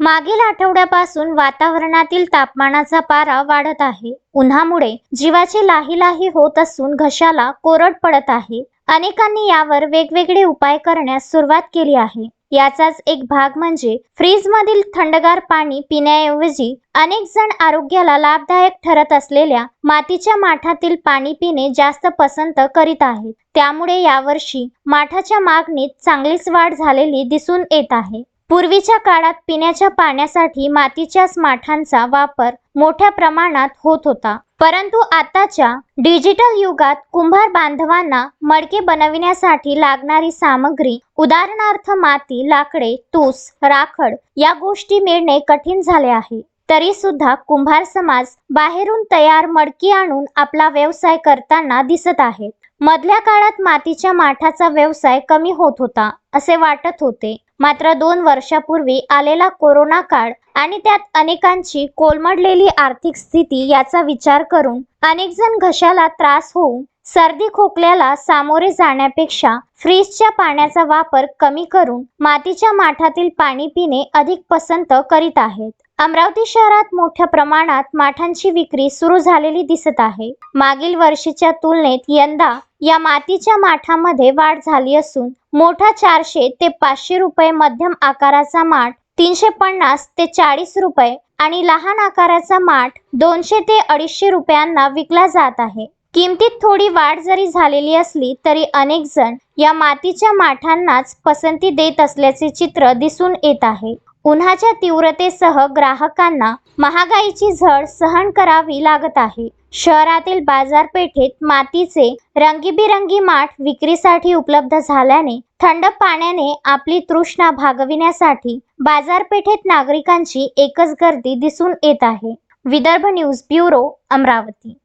मागील आठवड्यापासून वातावरणातील तापमानाचा पारा वाढत आहे. उन्हामुळे जीवाची लाही लाही होत असून घशाला कोरड पडत आहे. अनेकांनी यावर वेगवेगळे उपाय करण्यास सुरुवात केली आहे. याचाच एक भाग म्हणजे फ्रीज मधील थंडगार पाणी पिण्याऐवजी अनेक जण आरोग्याला लाभदायक ठरत असलेल्या मातीच्या माठातील पाणी पिणे जास्त पसंत करीत आहेत. त्यामुळे यावर्षी माठाच्या मागणीत चांगलीच वाढ झालेली दिसून येत आहे. पूर्वीच्या काळात पिण्याच्या पाण्यासाठी मातीच्याच माठांचा वापर मोठ्या प्रमाणात होत होता. परंतु आताच्या डिजिटल युगात कुंभार बांधवांना मडके बनविण्यासाठी लागणारी सामग्री उदाहरणार्थ माती लाकडे तूस राखड या गोष्टी मिळणे कठीण झाले आहे. तरी सुद्धा कुंभार समाज बाहेरून तयार मडकी आणून आपला व्यवसाय करताना दिसत आहेत. मधल्या काळात मातीच्या माठाचा व्यवसाय कमी होत होता असे वाटत होते. मात्र दोन वर्षापूर्वी आलेला कोरोना काळ आणि त्यात अनेकांची कोलमडलेली आर्थिक स्थिती याचा विचार करून अनेक जण घशाला त्रास होऊन सर्दी खोकल्याला सामोरे जाण्यापेक्षा फ्रीजच्या पाण्याचा वापर कमी करून मातीच्या माठातील पाणी पिणे अधिक पसंत करीत आहेत. अमरावती शहरात मोठ्या प्रमाणात माठांची विक्री सुरू झालेली दिसत आहे. मागील वर्षीच्या तुलनेत यंदा या मातीच्या माठामध्ये वाढ झाली असून मोठा चारशे ते पाचशे रुपये मध्यम आकाराचा माठ तीनशे पन्नास ते चाळीस रुपये आणि लहान आकाराचा माठ दोनशे ते अडीचशे रुपयांना विकला जात आहे. किमतीत थोडी वाढ जरी झालेली असली तरी अनेक जण या मातीच्या माठांनाच पसंती देत असल्याचे चित्र दिसून येत आहे. उन्हाच्या तीव्रतेसह ग्राहकांना महागाईची झळ सहन करावी लागत आहे. शहरातील बाजारपेठेत मातीचे रंगीबिरंगी माठ विक्रीसाठी उपलब्ध झाल्याने थंड पाण्याने आपली तृष्णा भागविण्यासाठी बाजारपेठेत नागरिकांची एकच गर्दी दिसून येत आहे. Vidarbha news bureau Amravati.